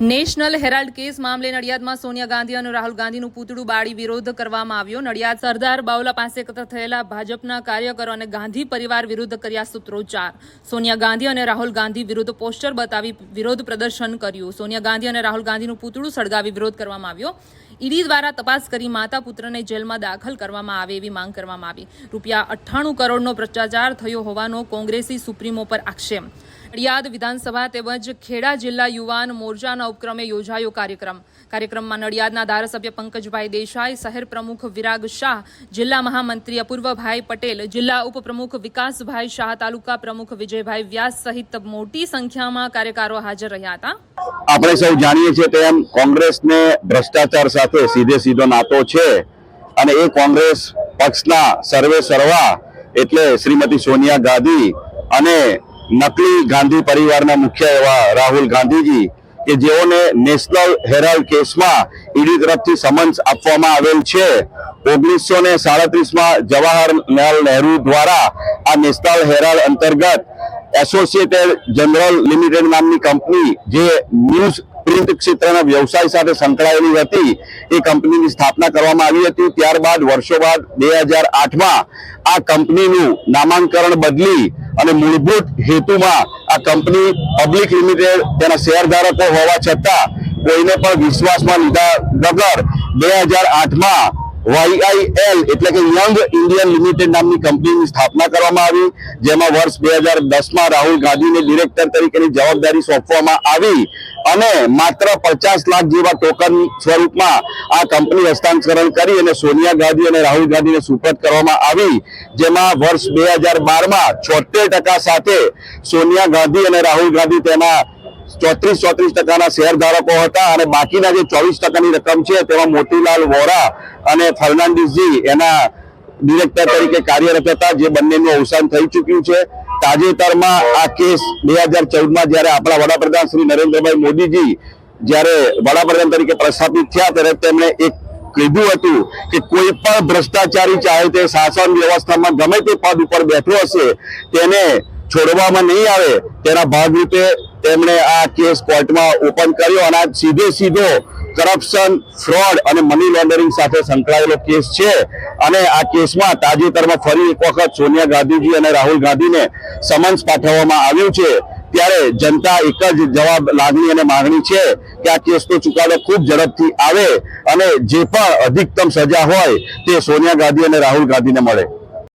National Herald case મામલે નડિયાદમાં સોનિયા ગાંધી અને રાહુલ ગાંધીનું પૂતળું બાળી વિરોધ કરવામાં આવ્યો. નડિયાદ સરદાર બાવલા પાસે એકત્ર થયેલા ભાજપના કાર્યકરો અને ગાંધી પરિવાર વિરુદ્ધ કર્યા સૂત્રોચ્ચાર. સોનિયા ગાંધી અને રાહુલ ગાંધી વિરુદ્ધ પોસ્ટર બતાવી વિરોધ પ્રદર્શન કર્યું. સોનિયા ગાંધી અને રાહુલ ગાંધીનું પૂતળું સળગાવી વિરોધ કરવામાં આવ્યો. ઈડી દ્વારા તપાસ કરી માતા પુત્રને જેલમાં દાખલ કરવામાં આવે એવી માંગ કરવામાં આવી. રૂપિયા અઠ્ઠાણું કરોડનો ભ્રષ્ટાચાર થયો હોવાનો કોંગ્રેસી સુપ્રીમો પર આક્ષેપ. નડિયાદ વિધાનસભા તેમજ ખેડા જિલ્લા યુવાન મોરચાના ઉપક્રમે યોજાયો કાર્યક્રમ. કાર્યક્રમમાં નડિયાદના ધારાસભ્ય પંકજભાઈ દેસાઈ, શહેર પ્રમુખ વિરાગ શાહ, જિલ્લા મહામંત્રી અપૂર્વભાઈ પટેલ, જિલ્લા ઉપપ્રમુખ વિકાસભાઈ શાહ, તાલુકા પ્રમુખ વિજયભાઈ વ્યાસ સહિત મોટી સંખ્યામાં કાર્યકરો હાજર રહ્યા હતા. આપણે સૌ જાણીએ છીએ તેમ કોંગ્રેસને ભ્રષ્ટાચાર સાથે સીધે સીધો નાતો છે અને એ કોંગ્રેસ પક્ષના સર્વે સર્વા એટલે શ્રીમતી સોનિયા ગાંધી અને નકલી ગાંધી પરિવારના મુખ્ય એવા રાહુલ ગાંધીજી કે જેઓને નેશનલ હેરાલ્ડ કેસમાં ઈડી તરફથી સમન્સ આપવામાં આવેલ છે. ઓગણીસો ને સાડત્રીસમાં જવાહરલાલ નહેરુ દ્વારા આ નેશનલ હેરાલ્ડ અંતર્ગત એસોસિએટેડ જનરલ લિમિટેડ નામની કંપની જે ન્યૂઝ પ્રિન્ટ ક્ષેત્રના વ્યવસાય સાથે સંકળાયેલી હતી, એ કંપનીની સ્થાપના કરવામાં આવી હતી. ત્યારબાદ, વર્ષો બાદ, બે હજાર આઠમાં આ કંપનીનું નામાંકરણ બદલી અને મૂળભૂત હેતુમાં આ કંપની પબ્લિક લિમિટેડ તેના શેરધારકો હોવા છતાં કોઈને પણ વિશ્વાસમાં લીધા વગર બે હજાર આઠમાં વાયઆઈએલ એટલે કે યંગ ઇન્ડિયન લિમિટેડ નામની કંપનીની સ્થાપના કરવામાં આવી, જેમાં વર્ષ બે હજાર દસમાં રાહુલ ગાંધીને ડિરેક્ટર તરીકેની જવાબદારી સોંપવામાં આવી અને માત્ર પચાસ લાખ જેવા ટોકન સ્વરૂપમાં આ કંપની હસ્તાંતરણ કરી અને સોનિયા ગાંધી અને રાહુલ ગાંધીને સુપરત કરવામાં આવી, જેમાં વર્ષ બે હજાર બારમાં છોતેર ટકા સાથે સોનિયા ગાંધી અને રાહુલ ગાંધી તેના ચોત્રીસ ચોત્રીસ ટકાના શેર ધારકો હતા અને બાકીના જે ચોવીસ ટકાની રકમ છે, તેમાં મોતીલાલ વોરા અને ફર્નાન્ડિસજી એના ડિરેક્ટર તરીકે કાર્યરત હતા, જે બંનેનું અવસાન થઈ ચૂક્યું છે. તાજેતરમાં આ કેસ બે હજાર ચૌદમાં જ્યારે આપણા વડાપ્રધાન શ્રી નરેન્દ્રભાઈ મોદીજી જ્યારે વડાપ્રધાન તરીકે પ્રસ્થાપિત થયા, ત્યારે તેમણે એક કીધું હતું કે કોઈ પણ ભ્રષ્ટાચારી ચાહે તે શાસન વ્યવસ્થામાં ગમે તે પદ ઉપર બેઠો હશે, તેને છોડવામાં નહીં આવે, તેના ભાગરૂપે તેમણે આ કેસ કોર્ટમાં ઓપન કર્યો અને આ સીધે સીધો કરપ્શન, ફ્રોડ અને મની લોન્ડરિંગ સાથે સંકળાયેલો કેસ છે. અને આ કેસમાં તાજેતરમાં ફરી એક વખત સોનિયા ગાંધીજી અને રાહુલ ગાંધીને સમન્સ પાઠવવામાં આવ્યું છે. ત્યારે જનતા એક જ જવાબ લાગણી અને માંગણી છે કે આ કેસનો ચુકાદો ખૂબ ઝડપથી આવે અને જે પણ અધિકતમ સજા હોય તે સોનિયા ગાંધી અને રાહુલ ગાંધીને મળે.